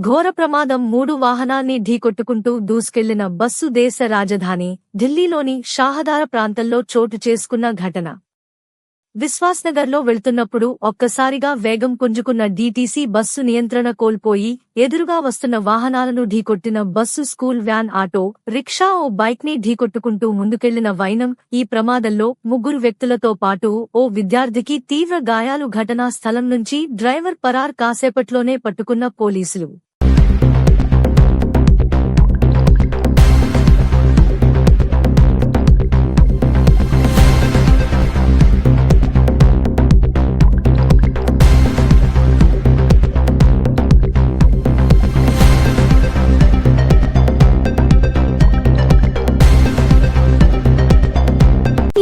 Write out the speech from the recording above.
ఘోర ప్రమాదం మూడు వాహనాన్ని ఢీకొట్టుకుంటూ దూసుకెళ్ళిన బస్సు దేశ రాజధాని ఢిల్లీలోని షాహదార ప్రాంతంలో చోటు చేసుకున్న ఘటన. విశ్వాస్నగర్లో వెళ్తున్నప్పుడు ఒక్కసారిగా వేగం పుంజుకున్న డీటీసీ బస్సు నియంత్రణ కోల్పోయి ఎదురుగా వస్తున్న వాహనాలను ఢీకొట్టిన bus school van auto rickshaw ఓ బైక్ని ఢీకొట్టుకుంటూ ముందుకెళ్ళిన వైనం ఈ ప్రమాదంలో ముగ్గురు వ్యక్తులతో పాటు ఓ విద్యార్థికి తీవ్ర గాయాలు ఘటనా స్థలం నుంచి డ్రైవర్ పరార్ కాసేపట్లోనే పట్టుకున్న పోలీసులు.